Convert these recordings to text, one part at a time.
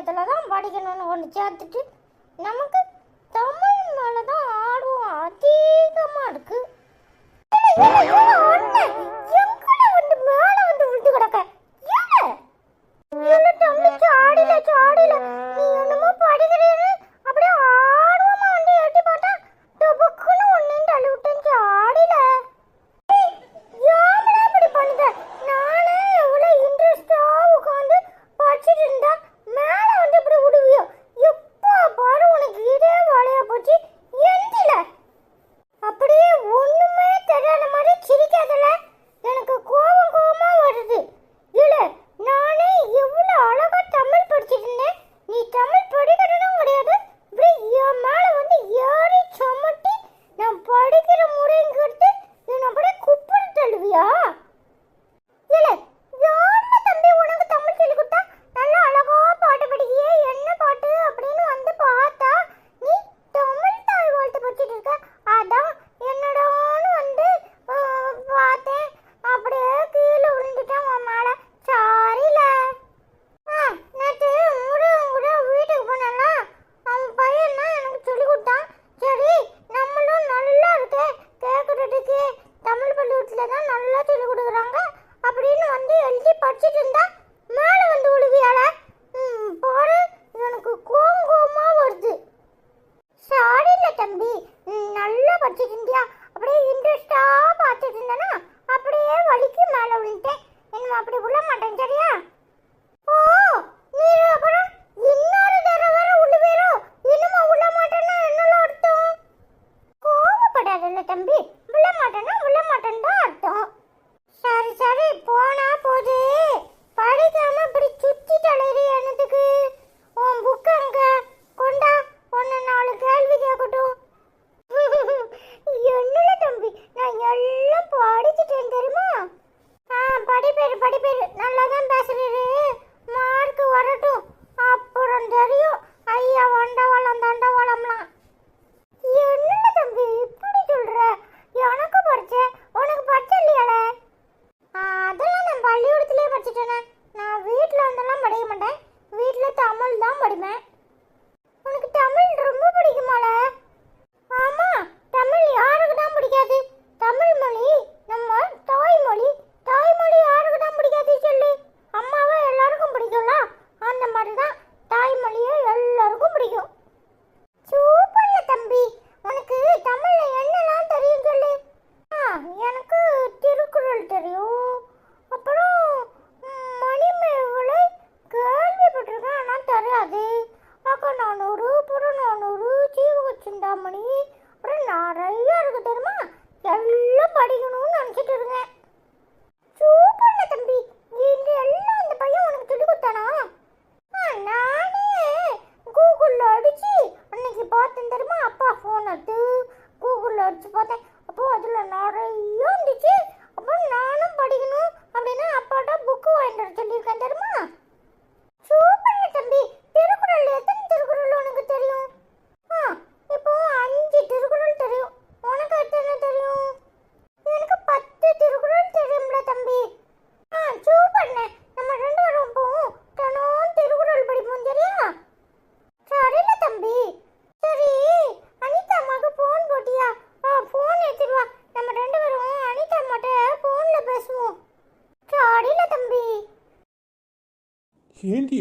ஆங்கிலத்தில் தான் படிக்கணும்னு ஒன்று சேர்த்துட்டு நமக்கு தமிழ் மேலே தான் ஆர்வம் அதிகமாக இருக்குது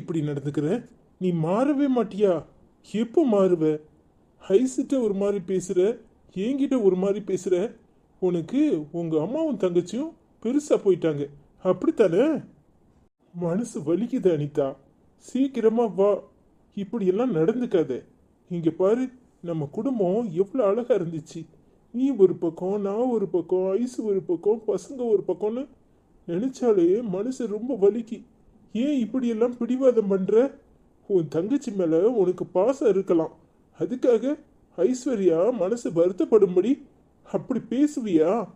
இப்படி நடந்துக்கிற? நீ மாறவே மாட்டியா? எப்போ மாறுவ? ஹைசிட்ட ஒரு மாதிரி பேசுகிற என்கிட்ட ஒரு மாதிரி பேசுகிற உனக்கு உங்கள் அம்மாவும் தங்கச்சியும் பெருசாக போயிட்டாங்க. அப்படித்தானே? மனசு வலிக்குது அனிதா. சீக்கிரமாக வா. இப்படியெல்லாம் நடந்துக்காத. இங்கே பாரு நம்ம குடும்பம் எவ்வளோ அழகாக இருந்துச்சு. நீ ஒரு பக்கம் நான் ஒரு பக்கம் ஐஸ் ஒரு பக்கம் பசங்க ஒரு பக்கம்னு நினச்சாலே மனசு ரொம்ப வலிக்கு. ஏன் இப்படியெல்லாம் பிடிவாதம் பண்ணுற உன் தங்கச்சி மேலே உனக்கு பாசம் இருக்கலாம். அதுக்காக ஐஸ்வர்யா மனசு வருத்தப்படும்படி அப்படி பேசுவியா?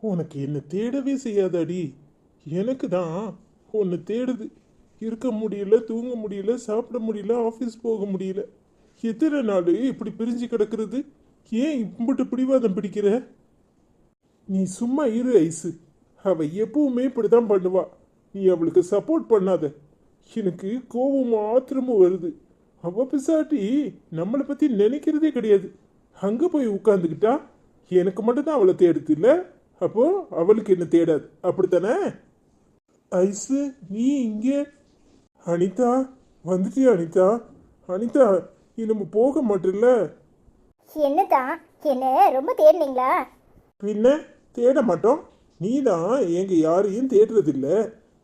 உனக்கு என்னை தேடவே செய்யாதாடி. எனக்கு தான் உன்னை தேடுது. இருக்க முடியல தூங்க முடியல சாப்பிட முடியல ஆஃபீஸ் போக முடியல. எத்தனை நாள் இப்படி பிரிஞ்சு கிடக்கிறது? ஏன் இப்பட்டு பிடிவாதம் பிடிக்கிற? நீ சும்மா இரு ஐஸு அவள் எப்பவுமே இப்படி தான் பண்ணுவாள் நீ அவளுக்கு சப்போர்ட் பண்ணாத. எனக்கு கோபம் ஆத்திரமும் வருது. அவ பிசாட்டி நம்மளை பற்றி நினைக்கிறதே கிடையாது. அங்கே போய் உட்காந்துக்கிட்டா எனக்கு மட்டும்தான் அவளை தேடுது இல்லை? அப்போ அவளுக்கு என்ன தேடாது? அப்படித்தானே? ஐசு நீ இங்கே. அனிதா வந்துட்டியா அனிதா? அனிதா நீ நம்ம போக மாட்டில்ல? என்னதா? என்ன ரொம்ப தேடினீங்களா? பின்ன தேட மாட்டோம். நீ தான் எங்க யாரையும் தேடுறதில்லை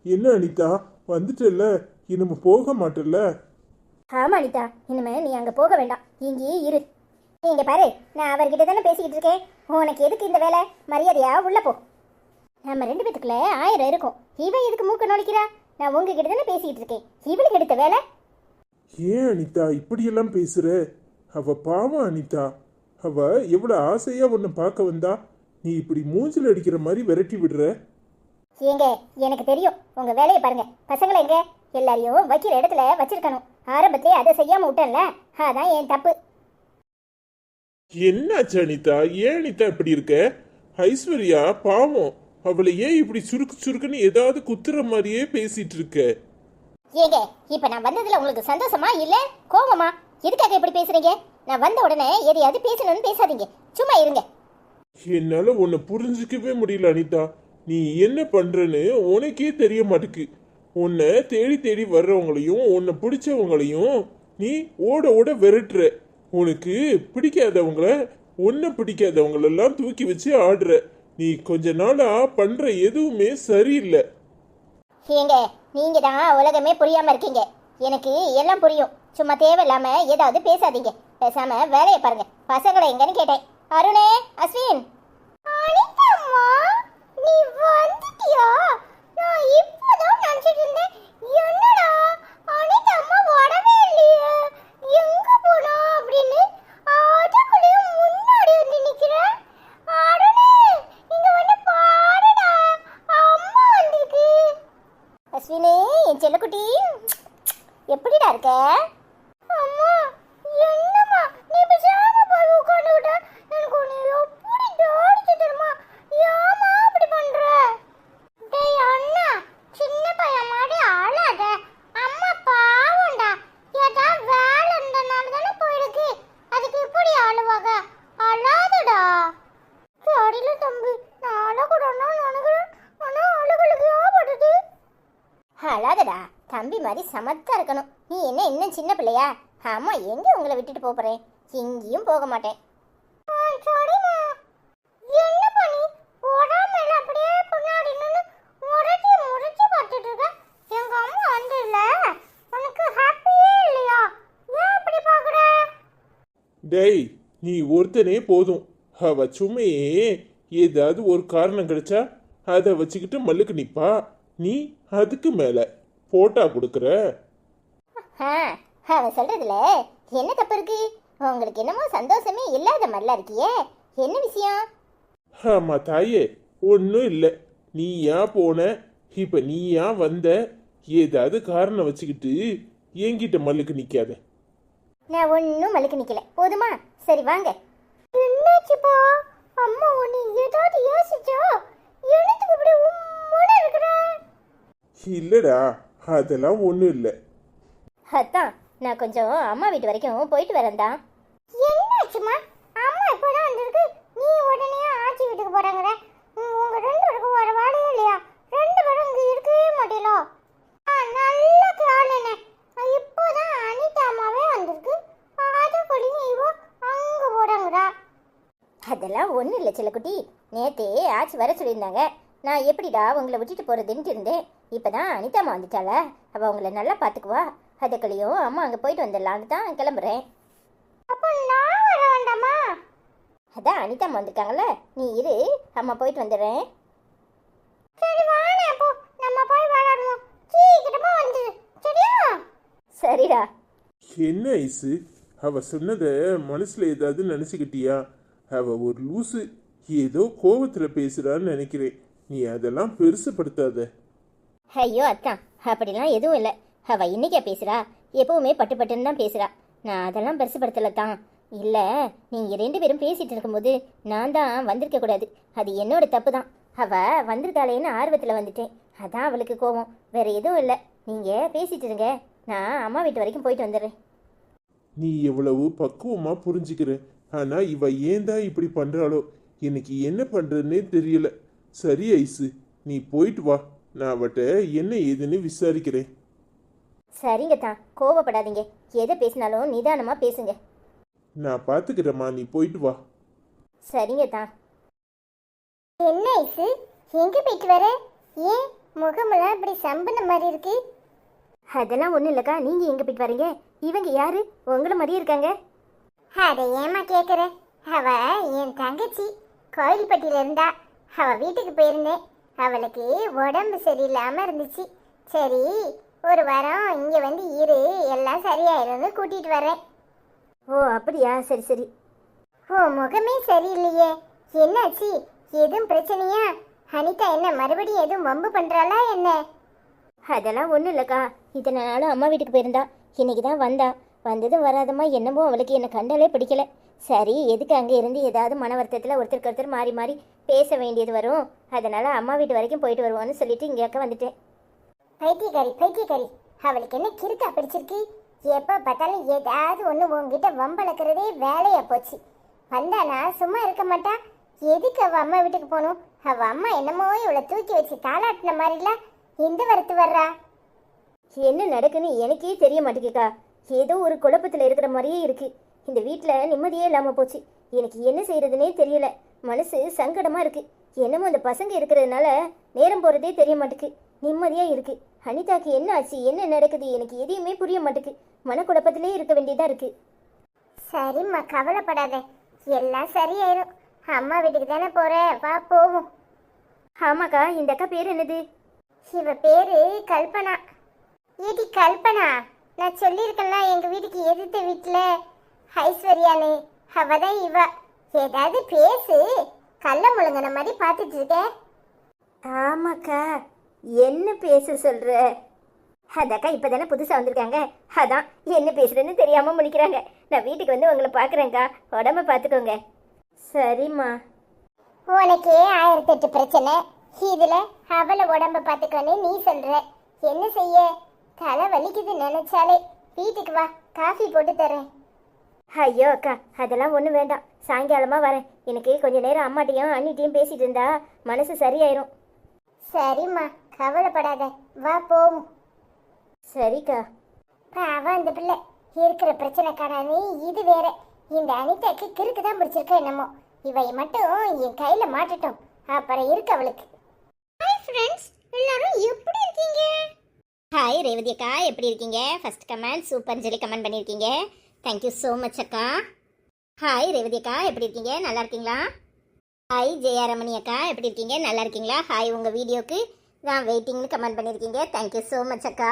என்ன அனிதா? வந்துட்டல்ல. நீ நம்ம போக மாட்டல்ல. ஆமா அனிதா. இனிமே நீ அங்க போக வேண்டாம். இங்கேயே இரு. நீங்க பாரு நான் அவர்கிட்ட தானே பேசிக்கிட்டு இருக்கேன். உனக்கு எதுக்கு இந்த வேலை? மரியாதையா உள்ள போ. நம்ம ரெண்டு பேத்துக்குள்ள ஆயிரம் இருக்கும். இவ எதுக்கு மூக்க நுழைக்கிறா? நான் உங்ககிட்ட தானே பேசிக்கிட்டு இருக்கேன். இவளுக்கு எடுத்த வேலை? ஏன் அனிதா இப்படியெல்லாம் பேசுற? அவ பாவம் அனிதா. அவ எவ்வளவு ஆசையா உன்னை பார்க்க வந்தா. நீ இப்படி மூஞ்சில் அடிக்கிற மாதிரி விரட்டி விடுற. ஏங்க எனக்கு தெரியும். உங்க வேலையை பாருங்க. பசங்களை எங்க? எல்லாரையும் வைக்கிற இடத்துல வச்சிருக்கணும். ஆரம்பத்திலே அதை செய்யாம விட்டேன்ல. அதான் என் தப்பு. என்னாச்சு அனிதா? ஏன் அனிதா இப்படி இருக்க? ஐஸ்வர்யா பாவம். அவளை ஏன் இப்படி சுருக்கு சுருக்குன்னு ஏதாவது குத்துற மாதிரியே பேசிட்டு இருக்க? ஏங்க இப்ப நான் வந்ததுல உங்களுக்கு சந்தோஷமா இல்ல கோபமா எதுக்காக இப்படி பேசுறீங்க? நான் வந்த உடனே எதையாவது பேசணும்னு பேசாதீங்க. சும்மா இருங்க. என்னால உன்னை புரிஞ்சுக்கவே முடியல அனிதா. நீ என்ன பண்ணுறன்னு உனக்கே தெரிய மாட்டுக்கு. உன்னை தேடி தேடி வர்றவங்களையும் உன்னை பிடிச்சவங்களையும் நீ ஓட ஓட விரட்டுற. உனக்கு பிடிக்காதவங்கள உன்னை பிடிக்காதவங்களெல்லாம் தூக்கி வச்சு ஆடுற. நீ கொஞ்ச நாளா பண்ற எதுவுமே சரியில்லை. ஏங்க நீங்க தான் உலகமே புரியாம இருக்கீங்க. எனக்கு எல்லாம் புரியும். சும்மா தேவையில்லாம ஏதாவது பேசாதீங்க. பேசாம வேலையை பாருங்க. பசங்களை எங்கன்னு கேட்டேன். அருணே அஸ்வின். அனிதம்மா. நீ வந்துட்டியா? நான் இப்போதான் நினைச்சிட்டு இருந்தேன். என்னடா? அனிதம்மா வரவே இல்லையே. எங்க போனா அப்படின்னு அதுக்குள்ளேயும் முன்னாடி வந்து நிற்கிறேன் அருணே இங்க வந்து பாருடா. அம்மா வந்திருக்கு. அஸ்வினே என் செல்லக்குட்டி. எப்படிடா இருக்க அம்மா என்னம்மா நீ பேசாம போய் உட்காந்துக்கிட்ட எனக்கு உன்னை எப்படி தாடிச்சு தெரியுமா ஏமா அப்படி பண்ற டேய் அண்ணா சின்ன பையன் மாதிரி அழாத அம்மா பாவம்டா ஏதா வேலை இருந்தனால தானே போயிருக்கு அதுக்கு இப்படி அழுவாங்க அழாதடா சரியில்ல தம்பி நான் அழக்கூடாதுன்னு நினைக்கிறேன் ஆனா அழுகளுக்கு ஆபடுது அழாதடா தம்பி மாதிரி சமத்தா இருக்கணும். நீ என்ன இன்னும் சின்ன பிள்ளையா? ஆமா எங்க உங்களை விட்டுட்டு போப் போறேன் எங்கேயும் போக மாட்டேன். சரிம்மா என்ன பண்ணி? உடம்புல அப்படியே பின்னாடி நின்று முறைச்சி முறைச்சி பார்த்துட்டு இருக்க? எங்க அம்மா வந்து இல்ல. உனக்கு ஹாப்பியே இல்லையா? ஏன் அப்படி பாக்குற டேய் நீ ஒருத்தனே போதும். அவ சும்மையே ஏதாவது ஒரு காரணம் கிடைச்சா அதை வச்சுக்கிட்டு மல்லுக்கு நிப்பா. நீ அதுக்கு மேலே. போட்டா கொடுக்குற? அவன் சொல்றதுல என்ன தப்பு இருக்கு? உங்களுக்கு என்னமோ சந்தோஷமே இல்லாத மாதிரிலாம் இருக்கியே. என்ன விஷயம்? ஆமா தாயே ஒன்றும் இல்லை. நீ ஏன் போன? இப்ப நீ ஏன் வந்த? ஏதாவது காரணம் வச்சுக்கிட்டு என்கிட்ட மல்லுக்கு நிக்காத. நான் ஒன்றும் மலுக்கு நிக்கல. போதுமா? சரி வாங்க. என்னாச்சுப்பா அம்மா உன்னை ஏதாவது யோசிச்சா? எனக்கு இப்படி உம்மோட இருக்கிற? இல்லடா அதெல்லாம் ஒன்றும் இல்லை. அதான் நான் கொஞ்சம் அம்மா வீட்டு வரைக்கும் போயிட்டு வரேன் தான் என்னாச்சுமா அம்மா இப்போதான் வந்திருக்கு? நீ உடனே ஆச்சி வீட்டுக்கு போறாங்கற உங்க ரெண்டு பேருக்கும் வர வேலையே இல்லையா? ரெண்டு பேரும் இங்க இருக்கவே மாட்டீங்களோ நல்ல காலனே இப்போதான் அனிதா அம்மாவே வந்திருக்கு. அதுக்குள்ளே இவோ அங்க போறாங்கடா அதெல்லாம் ஒன்றும் இல்லை செல்லக்குட்டி. நேத்தே ஆச்சி வர சொல்லியிருந்தாங்க. நான் எப்படிடா உங்களை விட்டுட்டு போகிறதுன்ட்டு இருந்தேன். இப்போ தான் அனிதாம்மா வந்துட்டாள. அவள் உங்களை நல்லா பார்த்துக்குவா அதுக்குள்ளேயும் அம்மா அங்கே போயிட்டு வந்துடலான்னு தான் கிளம்புறேன். அப்போ நான் வர வேண்டாமா? அதான் அனிதாமா வந்திருக்காங்கல்ல நீ இரு அம்மா போயிட்டு வந்துடுறேன். சரி வாணே அப்போ. நம்ம போய் விளையாடுவோம். சீக்கிரமா வந்து சரியா? சரிடா. என்ன ஐசு? அவ சொன்னதை மனசுல ஏதாவது நினைச்சுக்கிட்டியா? அவ ஒரு லூசு. ஏதோ கோவத்துல பேசுறான்னு நினைக்கிறேன். நீ அதெல்லாம் பெருசுப்படுத்தாத. ஐயோ அத்தான். அப்படிலாம் எதுவும் இல்லை. அவ இன்னைக்கே பேசுறா? எப்பவுமே பட்டு பட்டுன்னு தான் பேசுறா. நான் அதெல்லாம் பெருசுப்படுத்தலை தான் இல்லை நீங்கள் ரெண்டு பேரும் பேசிகிட்டு இருக்கும்போது நான் தான் வந்திருக்க கூடாது. அது என்னோட தப்பு தான் அவள் வந்திருக்காளேன்னு ஆர்வத்தில் வந்துட்டேன். அதான் அவளுக்கு கோவம் வேற எதுவும் இல்லை. நீங்கள் பேசிட்டு இருங்க. நான் அம்மா வீட்டு வரைக்கும் போயிட்டு வந்துடுறேன். நீ எவ்வளவு பக்குவமாக புரிஞ்சுக்கிற. ஆனால் இவ ஏன் தான் இப்படி பண்ணுறாளோ எனக்கு என்ன பண்ணுறதுன்னே தெரியல. சரி ஐசு. நீ போயிட்டு வா. நான் அவட்ட என்ன ஏதுன்னு விசாரிக்கிறேன். சரிங்க தான் கோவப்படாதீங்க. எதை பேசினாலும் நிதானமாக பேசுங்க. நான் பாத்துக்கிறேம்மா நீ போயிட்டு வா. சரிங்க தான் என்ன ஐசு? எங்க போயிட்டு வர? ஏன் முகமெல்லாம் இப்படி சம்பன மாதிரி இருக்கு? அதெல்லாம் ஒன்றும் இல்லைக்கா நீங்கள் எங்கே போயிட்டு வரீங்க? இவங்க யாரு? உங்களை மாதிரியே இருக்காங்க. அட ஏமா கேக்குற? அவ என் தங்கச்சி. கோயில்பட்டியில இருந்தா. அவ வீட்டுக்கு போயிருந்தேன். அவளுக்கு உடம்பு சரியில்லாமல் இருந்துச்சு. சரி ஒரு வாரம் இங்கே வந்து இரு எல்லாம் சரியாயிரும்னு கூட்டிகிட்டு வரேன் ஓ அப்படியா? சரி சரி. ஓ முகமே சரியில்லையே. என்னாச்சு? எதுவும் பிரச்சனையா? அனிதா என்ன மறுபடியும் எதுவும் வம்பு பண்ணுறாளா என்ன? அதெல்லாம் ஒன்றும் இல்லைக்கா. இத்தனை நாளும் அம்மா வீட்டுக்கு போயிருந்தா. இன்னைக்கு தான் வந்தா. வந்ததும் வராதம்மா என்னமோ அவளுக்கு என்னை கண்டாலே பிடிக்கல. சரி எதுக்கு அங்கே இருந்து ஏதாவது மன வருத்தத்தில் ஒருத்தருக்கு ஒருத்தர் மாறி மாறி பேச வேண்டியது வரும்? அதனால அம்மா வீட்டு வரைக்கும் போயிட்டு வருவோன்னு சொல்லிட்டு இங்கே வந்துட்டேன். பைத்தியக்காரி பைத்தியக்காரி அவளுக்கு என்ன கிறுக்கா பிடிச்சிருக்கு? எப்போ பார்த்தாலும் ஏதாவது ஒன்று உங்ககிட்ட வம்பளக்கிறதே வேலையா போச்சு. வந்தானா சும்மா இருக்க மாட்டா? எதுக்கு அவ அம்மா வீட்டுக்கு போகணும்? அவ அம்மா என்னமோ இவளை தூக்கி வச்சு தாளாட்டின மாதிரிலாம் எந்த வரத்து வர்றா? என்ன நடக்குன்னு எனக்கே தெரிய மாட்டேங்குக்கா ஏதோ ஒரு குழப்பத்தில் இருக்கிற மாதிரியே இருக்கு. இந்த வீட்டில் நிம்மதியே இல்லாமல் போச்சு. எனக்கு என்ன செய்யறதுனே தெரியல. மனசு சங்கடமா இருக்கு. என்னமோ அந்த பசங்க இருக்கிறதுனால நேரம் போகிறதே தெரிய மாட்டேக்கு. நிம்மதியாக இருக்கு. அனிதாக்கு என்ன ஆச்சு? என்ன நடக்குது? எனக்கு எதையுமே புரிய மாட்டேக்கு. மனக்குழப்பத்திலே இருக்க வேண்டியதா இருக்கு. சரிம்மா கவலைப்படாத. எல்லாம் சரியாயிரும். அம்மா வீட்டுக்கு தானே போற? வா போவோம். ஆமாக்கா இந்த அக்கா பேர் என்னது? இவ பேரு கல்பனா. ஏடி கல்பனா. நான் சொல்லியிருக்கேன்ல எங்க வீட்டுக்கு எதிர்த்த வீட்டுல ஐஸ்வர்யானு அவதான் இவ. ஏதாவது பேசு. கள்ள முழுங்கின மாதிரி பார்த்துட்டு இருக்க. ஆமாக்கா என்ன பேச சொல்ற? அதாக்கா இப்போ தானே புதுசாக வந்திருக்காங்க. அதான் என்ன பேசுறேன்னு தெரியாமல் முழிக்கிறாங்க. நான் வீட்டுக்கு வந்து உங்களை பார்க்குறேங்க்கா உடம்ப பார்த்துக்கோங்க. சரிம்மா. உனக்கே ஆயிரத்தெட்டு பிரச்சனை. இதுல அவளை உடம்ப பார்த்துக்கோன்னு நீ சொல்ற. என்ன செய்ய? தலை வலிக்குது நினைச்சாலே. வீட்டுக்கு வா காஃபி போட்டு தரேன். ஐயோ அக்கா அதெல்லாம் ஒன்றும் வேண்டாம். சாயங்காலமாக வரேன். எனக்கு கொஞ்ச நேரம் அம்மாட்டையும் அண்ணிட்டையும் பேசிட்டு இருந்தா மனசு சரியாயிரும். சரிம்மா கவலைப்படாத. வா போவோம். சரிக்கா. பாவம் அந்த பிள்ளை. இருக்கிற பிரச்சனை காணாது இது வேற. இந்த அனிதாக்கு கிறுக்கு தான் பிடிச்சிருக்க என்னமோ. இவை மட்டும் என் கையில மாட்டட்டும். அப்புறம் இருக்கு அவளுக்கு. ஹாய் ஃப்ரெண்ட்ஸ் எல்லாரும் எப்படி இருக்கீங்க? ஹாய் ரேவதி அக்கா. எப்படி இருக்கீங்க? ஃபர்ஸ்ட் கமெண்ட் சூப்பர்னு சொல்லி கமெண்ட் பண்ணியிருக்கீங்க தேங்க்யூ ஸோ மச் அக்கா. ஹாய் ரேவதி அக்கா. எப்படி இருக்கீங்க? நல்லா இருக்கீங்களா? ஹாய் ஜெயா ரமணி அக்கா. எப்படி இருக்கீங்க? நல்லா இருக்கீங்களா? ஹாய் உங்கள் வீடியோக்கு நான் வெயிட்டிங்னு கமெண்ட் பண்ணியிருக்கீங்க. தேங்க்யூ ஸோ மச் அக்கா.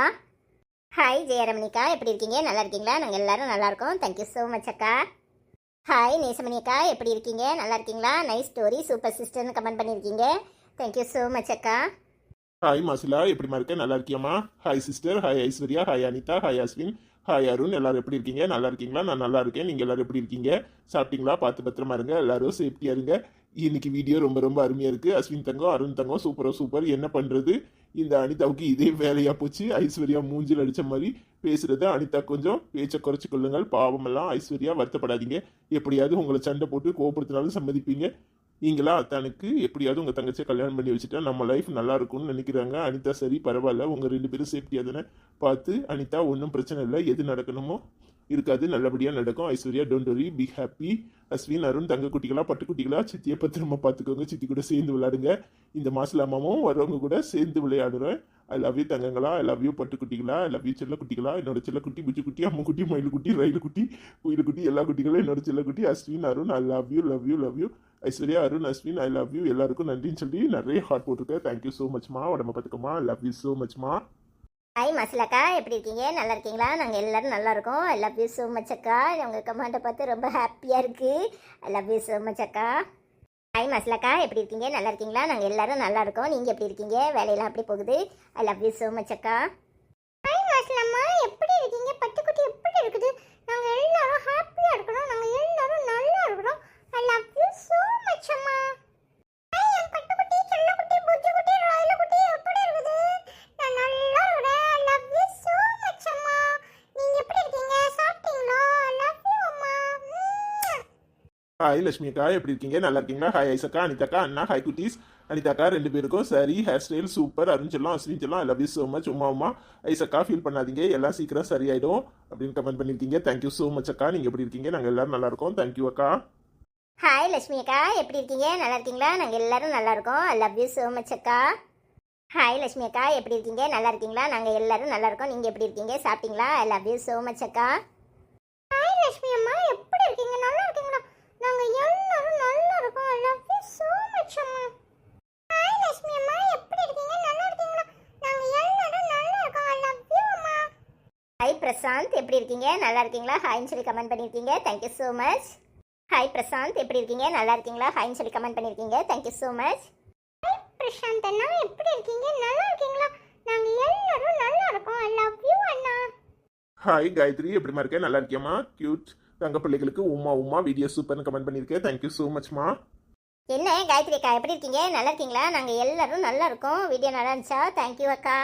ஹாய் ஜெயரமணி அக்கா. எப்படி இருக்கீங்க? நல்லா இருக்கீங்களா? நாங்கள் எல்லோரும் நல்லாயிருக்கோம் தேங்க்யூ ஸோ மச் அக்கா. ஹாய் நேசமணி அக்கா. எப்படி இருக்கீங்க? நல்லா இருக்கீங்களா? நைஸ் ஸ்டோரி சூப்பர் சிஸ்டர்னு கமெண்ட் பண்ணியிருக்கீங்க. தேங்க்யூ ஸோ மச் அக்கா. ஹாய் மாசிலா. எப்படிமா இருக்க? நல்லா இருக்கியம்மா? Hi sister hi Aishwarya. Hi Anitha. Hi Ashwin. Hi Arun எல்லாரும் எப்படி இருக்கீங்க? நல்லா இருக்கீங்களா? நான் நல்லா இருக்கேன். நீங்கள் எல்லாரும் எப்படி இருக்கீங்க? சாப்பிட்டீங்களா? பார்த்து பத்திரமா இருங்க. எல்லாரும் சேஃப்டியாக இருங்க. இன்னைக்கு வீடியோ ரொம்ப ரொம்ப அருமையாக இருக்குது அஸ்வின் தங்கம் அருண் தங்கம் சூப்பராக சூப்பர் என்ன பண்ணுறது இந்த அனிதாவுக்கு இதே வேலையாக போச்சு. ஐஸ்வர்யா மூஞ்சில் அடித்த மாதிரி பேசுகிறத அனிதா கொஞ்சம் பேச்சை குறைச்சி கொள்ளுங்கள். பாவமெல்லாம் ஐஸ்வர்யா வருத்தப்படாதீங்க. எப்படியாவது உங்களை சண்டை போட்டு கோபப்படுத்தினாலும் சம்மதிப்பீங்க. நீங்களா தனக்கு எப்படியாவது உங்கள் தங்கச்சியை கல்யாணம் பண்ணி வச்சுட்டா நம்ம லைஃப் நல்லா இருக்கும்னு நினைக்கிறாங்க. அனிதா சரி பரவாயில்ல. உங்கள் ரெண்டு பேரும் சேஃப்டியாக தானே பார்த்து அனிதா ஒன்றும் பிரச்சனை இல்லை. எது நடக்கணுமோ இருக்காது. நல்லபடியாக நடக்கும். Aishwarya don't worry be happy Ashwin Arun தங்க குட்டிகளா பட்டு குட்டிகளா சித்தியை பத்திரமா பார்த்துக்கோங்க சித்தி கூட சேர்ந்து விளையாடுங்க. இந்த மாசில் அம்மாவும் வரவங்க கூட சேர்ந்து விளையாடுறேன். ஐ லவ் யூ தங்கங்களா. ஐ லவ் யூ பட்டு குட்டிகளா. ஐ லவ் யூ செல்ல குட்டிகளா. என்னோட செல்ல குட்டி புச்சு குட்டி அம்மா குட்டி மயில் குட்டி ரயில் குட்டி குயில் குட்டி எல்லா குட்டிகளும் என்னோட செல்ல குட்டி. Ashwin Arun I love you love you love you Aishwarya Arun Ashwin I love you எல்லாருக்கும் நன்றின்னு சொல்லி நிறைய ஹார்ட் போட்டிருக்கேன். தேங்க்யூ ஸோ மச்மா உடம்ப பார்த்துக்கோமா லவ் யூ ஸோ மச்மா ஹாய் மசிலாக்கா. எப்படி இருக்கீங்க? நல்லா இருக்கீங்களா? நாங்கள் எல்லோரும் நல்லா இருக்கோம். I love you so much அக்கா. உங்கள் கமெண்ட்டை பார்த்து ரொம்ப ஹாப்பியாக இருக்குது I love you so much அக்கா. ஹாய் மசிலாக்கா. எப்படி இருக்கீங்க? நல்லா இருக்கீங்களா? நாங்கள் எல்லாரும் நல்லா இருக்கோம். நீங்கள் எப்படி இருக்கீங்க? வேலையெல்லாம் அப்படி போகுது? I love you so much அக்கா. ஹாய் மசிலம்மா. எப்படி இருக்கீங்க? பட்டுக்குட்டி எப்படி இருக்குது? நாங்கள் எல்லாரும் ஹாப்பியாக இருக்கணும். நாங்கள் எல்லாரும் நல்லா இருக்கிறோம் I love you so much அம்மா. ஹாய் லட்சுமி அக்கா எப்படி இருக்கீங்க? நல்லா இருக்கீங்களா? ஹாய் ஐசக்கா அனிதாக்கா அண்ணா ஹாய் குட்டீஸ். அனிதாக்கா ரெண்டு பேருக்கும் சரி ஹேர் ஸ்டைல் சூப்பர் அருண் செல்லம் அஸ்வின் செல்லம் I love you so much Uma Uma. ஐசக்கா feel பண்ணாதீங்க எல்லாம் சீக்கிரம் சரியாயிடும் அப்படின்னு கமெண்ட் பண்ணியிருக்கீங்க. தேங்க்யூ ஸோ மச் அக்கா நீங்கள் எப்படி இருக்கீங்க? நாங்கள் எல்லாரும் நல்லா இருக்கோம். தேங்க்யூ அக்கா. ஹாய் லட்சுமி அக்கா எப்படி இருக்கீங்க? நல்லா இருக்கீங்களா? நாங்கள் எல்லாரும் நல்லா இருக்கோம். I love you so much அக்கா. ஹாய் லட்சுமி அக்கா எப்படி இருக்கீங்க? நல்லா இருக்கீங்களா? நாங்கள் எல்லாரும் நல்லா இருக்கோம். நீங்கள் எப்படி இருக்கீங்க? சாப்பிட்டீங்களா? I love you so much அக்கா. ஹாய் லட்சுமி அம்மா நாங்க நாங்கள் எல்லாரும் நல்லா இருக்கோம். I love you so much அம்மா. ஹாய் லட்சுமி அம்மா. எப்படி இருக்கீங்க? நல்லா இருக்கீங்களா? நாங்கள் எல்லாரும் நல்லா இருக்கோம். ஐ லவ் யூ அம்மா. ஹாய் பிரசாந்த். எப்படி இருக்கீங்க? நல்லா இருக்கீங்களா? ஹாய்னு சொல்லி கமெண்ட் பண்ணியிருக்கீங்க thank you so much hi Prashanth. எப்படி இருக்கீங்க? நல்லா இருக்கீங்களா? ஹாய்னு சொல்லி கமெண்ட் பண்ணியிருக்கீங்க thank you so much hi Prashanth அண்ணா. எப்படி இருக்கீங்க? நல்லா இருக்கீங்களா? நாங்கள் எல்லாரும் நல்லா இருக்கோம். ஐ லவ் யூ அண்ணா. ஹாய் காயத்ரி. எப்படிமா இருக்கேன் நல்லா இருக்கியம்மா? கியூட் தங்க பிள்ளைகளுக்கு உமா உமா வீடியோ சூப்பர்னு கமெண்ட் பண்ணியிருக்கேன். தேங்க்யூ ஸோ மச்மா என்ன காயத்ரி அக்கா எப்படி இருக்கீங்க? நல்லா இருக்கீங்களா? நாங்கள் எல்லாரும் நல்லா இருக்கோம். வீடியோ நல்லா இருந்துச்சா? தேங்க்யூ அக்கா.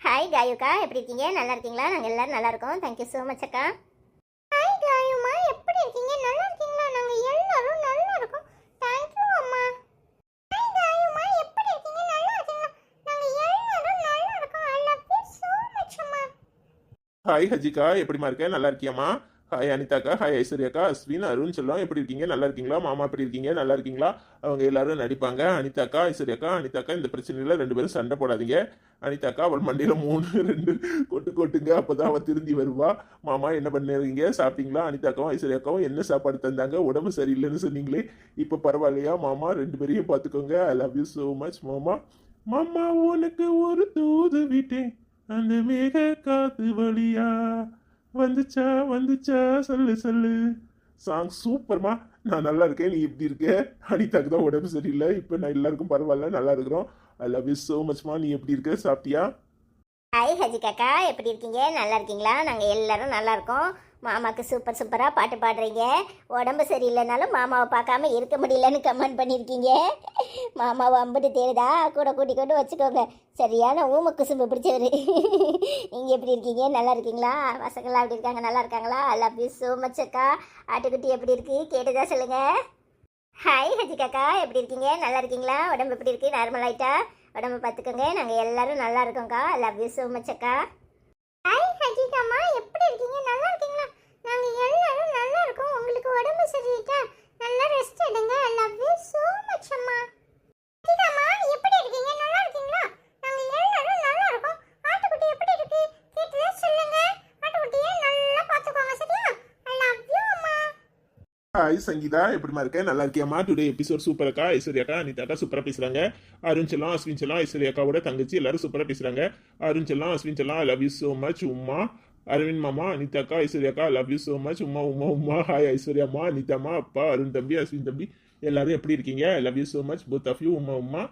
ஹாய் காயுக்கா. எப்படி இருக்கீங்க? நல்லா இருக்கீங்களா? நாங்கள் எல்லாரும் நல்லா இருக்கோம். தேங்க்யூ ஸோ மச் அக்கா. ஹாய் காயுமா. எப்படி இருக்கீங்க? நல்லா இருக்கீங்களா? நாங்கள் எல்லாரும் நல்லா இருக்கோம். தேங்க்யூ அம்மா. ஹாய் காயுமா. எப்படி இருக்கீங்க? நல்லா இருக்கீங்களா? நாங்கள் எல்லாரும் நல்லா இருக்கோம். I love you so much அம்மா. ஹாய் ஹஜிகா. எப்படிமா இருக்கேன் நல்லா இருக்கியாம்மா? ஹாய் அனிதாக்கா ஹாய் ஐஸ்வர்யாக்கா அஸ்வின் அருண் செல்லம் எப்படி இருக்கீங்க? நல்லா இருக்கீங்களா? மாமா எப்படி இருக்கீங்க? நல்லா இருக்கீங்களா? அவங்க எல்லாரும் நடிப்பாங்க. அனிதாக்கா ஐஸ்வர்யாக்கா அனிதாக்கா இந்த பிரச்சனையில ரெண்டு பேரும் சண்டை போடாதீங்க. அனிதாக்கா அவள் மண்டியில் மூணு ரெண்டு கொட்டு கொட்டுங்க. அப்போ தான் அவள் திருந்தி வருவா. மாமா என்ன பண்ணுறீங்க சாப்பிட்டீங்களா? அனிதாக்காவும் ஐஸ்வர்யாக்காவும் என்ன சாப்பாடு தந்தாங்க? உடம்பு சரியில்லைன்னு சொன்னீங்களே. இப்போ பரவாயில்லையா? மாமா ரெண்டு பேரையும் பார்த்துக்கோங்க. I love you so much மாமா. மாமா உனக்கு ஒரு தூது விட்டேன். அந்த மேக காத்து வழியா. வந்துச்சா வந்துச்சா சொல்லு சொல்லு. சாங் சூப்பர்மா. நான் நல்லா இருக்கேன். நீ எப்படி இருக்க? அனிதாக்கு தான் உடம்பு சரியில்லை. இப்போ நான் எல்லாருக்கும் பரவாயில்ல. நல்லா இருக்கிறோம். ஐ லவ் யூ ஸோ மச்மா நீ எப்படி இருக்க? சாப்பிட்டியா? ஹாய் ஹஜிகாக்கா எப்படி இருக்கீங்க? நல்லா இருக்கீங்களா? நாங்கள் எல்லாரும் நல்லா இருக்கோம். மாமாக்கு சூப்பர் சூப்பராக பாட்டு பாடுறீங்க. உடம்பு சரியில்லைனாலும் மாமாவை பார்க்காம இருக்க முடியலன்னு கமெண்ட் பண்ணியிருக்கீங்க மாமாவை அம்பிட்டு தேடுதா? கூட கூட்டி கொண்டு வச்சுக்கோங்க. சரியான ஊம குசும்பு பிடிச்சவர். நீங்கள் எப்படி இருக்கீங்க? நல்லா இருக்கீங்களா? பசங்களாம் எப்படி இருக்காங்க? நல்லா இருக்காங்களா? I love you so much அக்கா. ஆட்டுக்குட்டி எப்படி இருக்கு? கேட்டுதா சொல்லுங்கள் ஹாய் ஹஜிகாக்கா எப்படி இருக்கீங்க? நல்லா இருக்கீங்களா? உடம்பு எப்படி இருக்கு? நார்மல் ஆயிட்டா? உடம்பு பார்த்துக்கோங்க. நாங்கள் எல்லோரும் நல்லா இருக்கோம்க்கா. லவ் யூ ஸோ மச் அக்கா. ஹாய் எப்படி இருக்கீங்க? நல்லா இருக்கீங்களா? நாங்கள் எல்லாரும் நல்லா இருக்கோம். உங்களுக்கு உடம்பு சரியிட்டா நல்லா ரெஸ்ட் எடுங்க. லவ் யூ ஸோ மச் அம்மா. ஹஜிகாமா எப்படி இருக்கீங்க? நல்லா இருக்கீங்களா? நாங்கள் எல்லாரும் நல்லா இருக்கோம். ஆட்டுக்குட்டி எப்படி இருக்கு? கேட்டுல சொல்லுங்க. ஆட்டுக்குட்டியை நல்லா பார்த்துக்கோங்க சரியா? ஹாய் சங்கீதா. எப்படிமா இருக்க? நல்லா இருக்கியாம்மா? டுடே எபிசோட் சூப்பர் அக்கா. ஐஸ்வர்யாக்கா அனிதாக்கா சூப்பராக பேசுகிறாங்க அருண் செல்லாம் அஸ்வின் செல்லாம் ஐஸ்வர்யாக்காவோட தங்கச்சி எல்லாரும் சூப்பராக பேசுகிறாங்க அருண் செல்லாம் அஸ்வின் செல்லாம் I love you so much Uma Aravind மாமா அனிதாக்கா ஐஸ்வர்யாக்கா love you so much Uma Uma Uma hi ஐஸ்வர்யாம்மா அனிதாம்மா அப்பா அருண் தம்பி அஸ்வின் தம்பி. எல்லாரும் எப்படி இருக்கீங்க? I love you so much both of you Uma Uma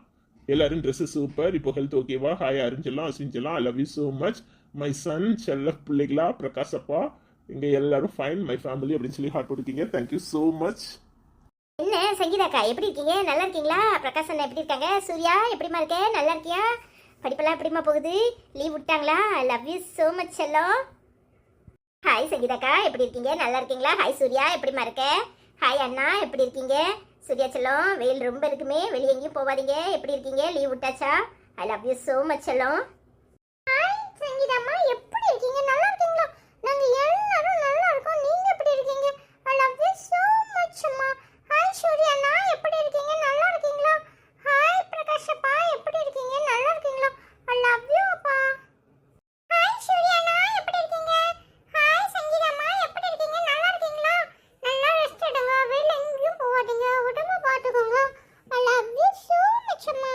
எல்லாரும் ட்ரெஸ்ஸு சூப்பர் இப்போ ஹெல்த் ஓகேவா ஹாய் அருண் செல்லம் அஸ்வின் செல்லாம் I love you so much my son செல்ல பிள்ளைகளா பிரகாஷ் அப்பா. இங்கே எல்லாரும் ஃபைன் மை ஃபேமிலி அப்படின்னு சொல்லி ஹார்ட் போட்டுருக்கீங்க. தேங்க்யூ ஸோ மச் என்ன சங்கீதாக்கா எப்படி இருக்கீங்க? நல்லா இருக்கீங்களா? பிரகாஷ் அண்ணா எப்படி இருக்காங்க? சூர்யா எப்படிமா இருக்க? நல்லா இருக்கியா? படிப்பெல்லாம் எப்படிமா போகுது? லீவ் விட்டாங்களா? லவ் யூ ஸோ மச் செல்லம் ஹாய் சங்கீதாக்கா எப்படி இருக்கீங்க? நல்லா இருக்கீங்களா? ஹாய் சூர்யா எப்படிமா இருக்க? ஹாய் அண்ணா எப்படி இருக்கீங்க? சூர்யா செல்லம் வெயில் ரொம்ப இருக்குமே வெளியே எங்கேயும் போகாதீங்க. எப்படி இருக்கீங்க? Leave விட்டாச்சா? I love you so much செல்லம் ஹாய் சங்கீதாம்மா எப்படி இருக்கீங்க நல்லா இருக்கீங்களா நாங்க எல்லாரும் நல்லா இருக்கோம் நீங்க எப்படி இருக்கீங்க I love you so much அம்மா ஹாய் சூர்யா அண்ணா எப்படி இருக்கீங்க நல்லா இருக்கீங்களா ஹாய் பிரகாஷ் அப்பா எப்படி இருக்கீங்க நல்லா இருக்கீங்களா ஐ லவ் யூ அப்பா ஹாய் சூர்யா அண்ணா எப்படி இருக்கீங்க ஹாய் சங்கீதா அம்மா எப்படி இருக்கீங்க நல்லா இருக்கீங்களா நல்லா ரெஸ்ட் எடுங்க வெளில எங்கேயும் போகாதீங்க உடம்ப பார்த்துக்கோங்க I love you so much அம்மா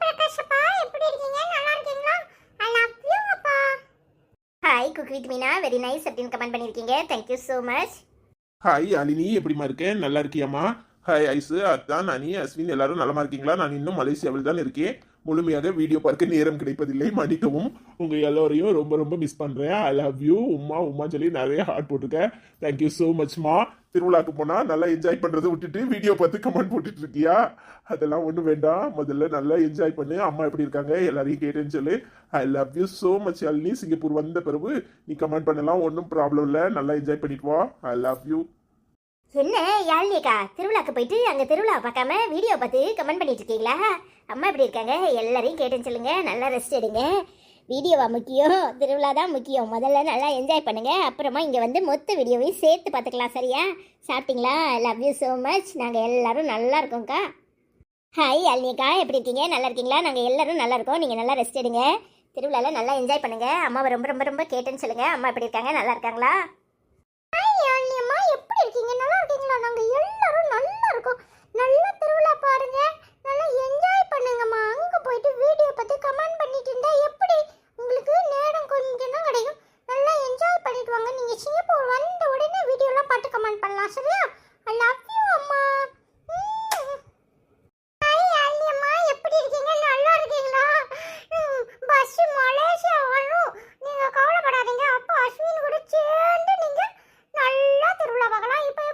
பிரகாஷ் அப்பா எப்படி இருக்கீங்க நல்லா இருக்கீங்களா ஐ லவ் யூ அப்பா hi cook with Meena very nice அப்படின்னு கமெண்ட் பண்ணியிருக்கீங்க. Thank you so much hi Alini எப்படிமா இருக்கேன் நல்லா இருக்கியாம்மா? ஹாய் ஐசு அதான் நானி அஸ்வின் எல்லாரும் நலமா இருக்கீங்களா? நான் இன்னும் மலேசியாவில் தான் இருக்கேன். முழுமையாக வீடியோ பார்க்க நேரம் கிடைப்பதில்லை. மன்னிக்கவும் உங்கள் எல்லோரையும் ரொம்ப ரொம்ப மிஸ் பண்ணுறேன் I love you Uma Uma சொல்லி நிறைய ஹார்ட் போட்டிருக்கேன் தேங்க்யூ ஸோ மச்மா திருவிழாக்கு போனா நல்லா என்ஜாய் பண்றதை விட்டுட்டு வீடியோ பார்த்து கமெண்ட் போட்டுட்டு இருக்கியா? அதெல்லாம் ஒன்றும் வேண்டாம். முதல்ல நல்லா என்ஜாய் பண்ணு. அம்மா எப்படி இருக்காங்க? எல்லாரையும் கேட்டேன்னு சொல்லு. I love you so much Alini Singapore வந்த பிறகு நீ கமெண்ட் பண்ணலாம். ஒன்றும் ப்ராப்ளம் இல்லை. நல்லா என்ஜாய் பண்ணிட்டு வா. ஐ லவ் யூ என்ன யாழ்னியக்கா திருவிழாக்கு போயிட்டு அங்கே திருவிழா பார்க்காம வீடியோ பார்த்து கமெண்ட் பண்ணிட்டு இருக்கீங்களா? அம்மா எப்படி இருக்காங்க? எல்லாரையும் கேட்டேன்னு சொல்லுங்க. நல்லா ரெஸ்ட் எடுங்க. வீடியோவா முக்கியம்? திருவிழா தான் முக்கியம். முதல்ல நல்லா என்ஜாய் பண்ணுங்க. அப்புறமா இங்கே வந்து மொத்த வீடியோவையும் சேர்த்து பார்த்துக்கலாம் சரியா? சாப்பிட்டீங்களா? லவ் யூ ஸோ மச் நாங்கள் எல்லாரும் நல்லா இருக்கோம்க்கா. ஹாய் அல்னியக்கா எப்படி இருக்கீங்க? நல்லா இருக்கீங்களா? நாங்கள் எல்லாரும் நல்லா இருக்கோம். நீங்கள் நல்லா ரெஸ்ட் எடுங்க. திருவிழாவில் நல்லா என்ஜாய் பண்ணுங்க. அம்மாவை ரொம்ப ரொம்ப ரொம்ப கேட்டேன்னு சொல்லுங்க. அம்மா எப்படி இருக்காங்க? நல்லா இருக்காங்களா? அம்மா. எப்படி இருக்கீங்க? நல்லா இருக்கீங்களா? நாங்க எல்லாரும் நல்லா இருக்கோம். திருவிழா பாருங்க. நல்லா என்ஜாய் பண்ணுங்கம்மா. அங்கே போயிட்டு வீடியோ பார்த்து கமெண்ட் பண்ணிட்டு இருந்தா எப்படி? உங்களுக்கு நேரம் கொஞ்சம் தான் கிடைக்கும். நல்லா என்ஜாய் பண்ணிட்டு வாங்க. நீங்கள் சிங்கப்பூர் வந்த உடனே வீடியோலாம் பார்த்து கமெண்ட் பண்ணலாம் சரியா? ஐ லவ் யூ அம்மா. நீங்க கவலைப்படாதீங்க. அப்போ அஸ்வின் கூட சேர்ந்து நீங்க நல்லா திருவிழா பார்க்கலாம். இப்போ